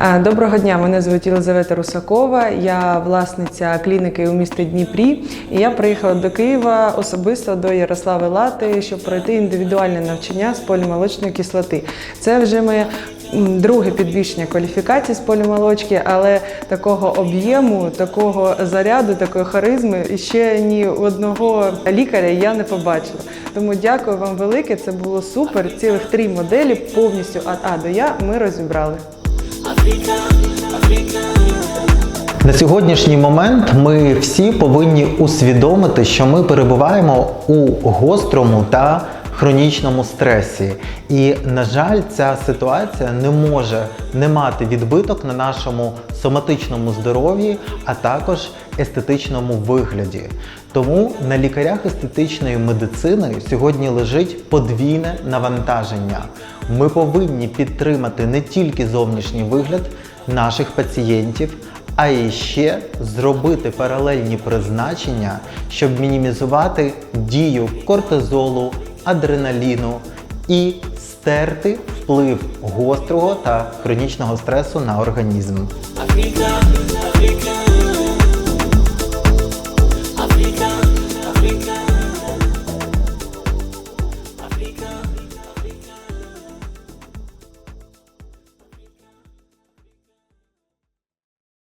Е, Доброго дня, мене звуть Єлизавета Русакова. Я власниця клініки у місті Дніпрі. І я приїхала до Києва особисто до Ярослави Лати, щоб пройти індивідуальне навчання з полімолочної кислоти. Це вже моє друге підвищення кваліфікації з полімолочки, але такого об'єму, такого заряду, такої харизми ще ні одного лікаря я не побачила. Тому дякую вам велике. Це було супер. Цілих три моделі повністю від А до Я ми розібрали. На сьогоднішній момент ми всі повинні усвідомити, що ми перебуваємо у гострому та хронічному стресі. І, на жаль, ця ситуація не може не мати відбиток на нашому соматичному здоров'ї, а також естетичному вигляді. Тому на лікарях естетичної медицини сьогодні лежить подвійне навантаження. Ми повинні підтримати не тільки зовнішній вигляд наших пацієнтів, а і ще зробити паралельні призначення, щоб мінімізувати дію кортизолу, адреналіну і стерти вплив гострого та хронічного стресу на організм.